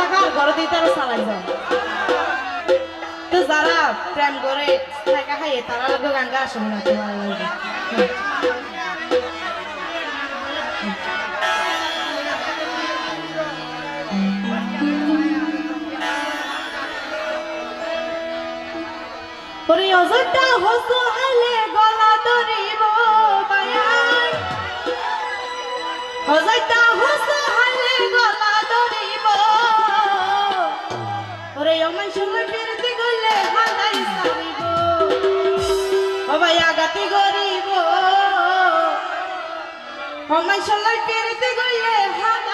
টাকা ঘরে দিতে আরও চালাই যাও। তো যারা প্রেম করে টাকা খাইয়ে তারা লোক গান গা না অযোধ্যা হসু হালে গলা ধরিব বায়ান অযোধ্যা হসু ওরে অমান পেরেতে গেলে হালাই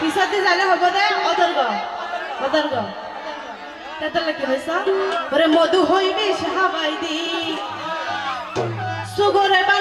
পিছতে জানে হব দে কি হইছ ওরে মধু হইবি সাহাবাই দি। সুগরে বানাইব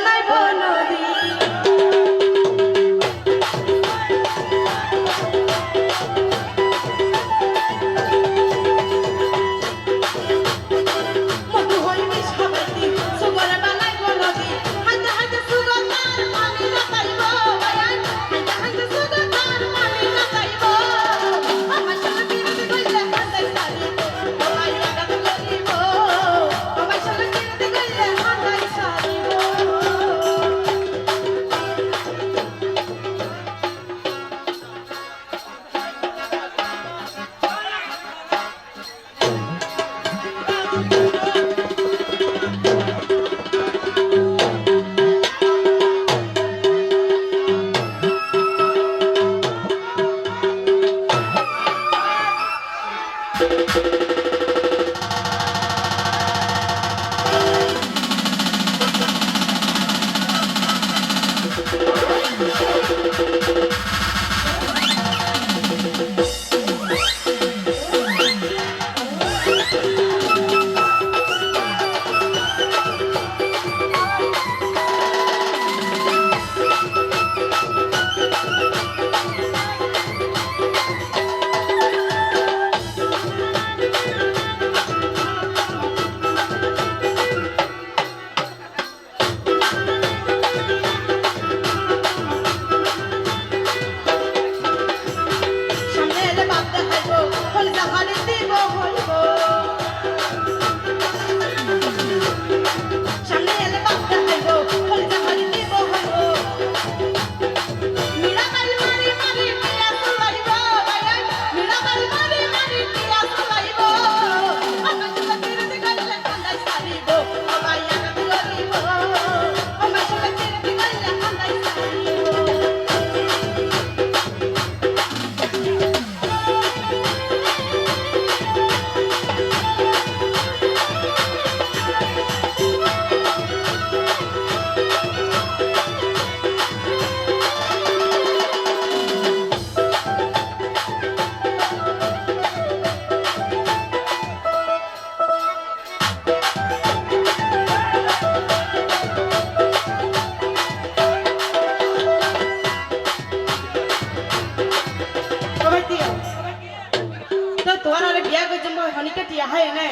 বিয়া করছি মই হনিকে টিয়া হয় না?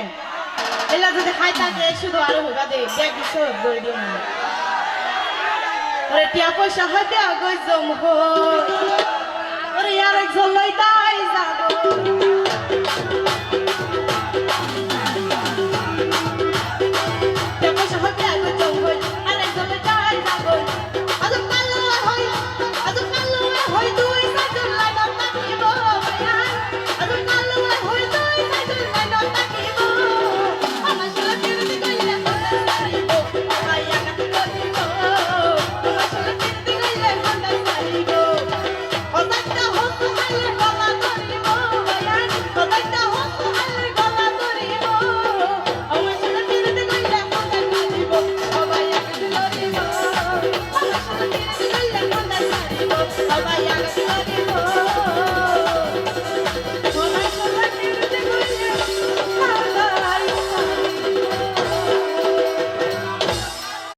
এলা যদি খাই থাকে শুধু আরও হবা দে বিয়া কিছু বই দিও না আরে টিয়া পয়সা হয় হতে আগজ জম হই আরে আর এক ঝলই তাই যাব।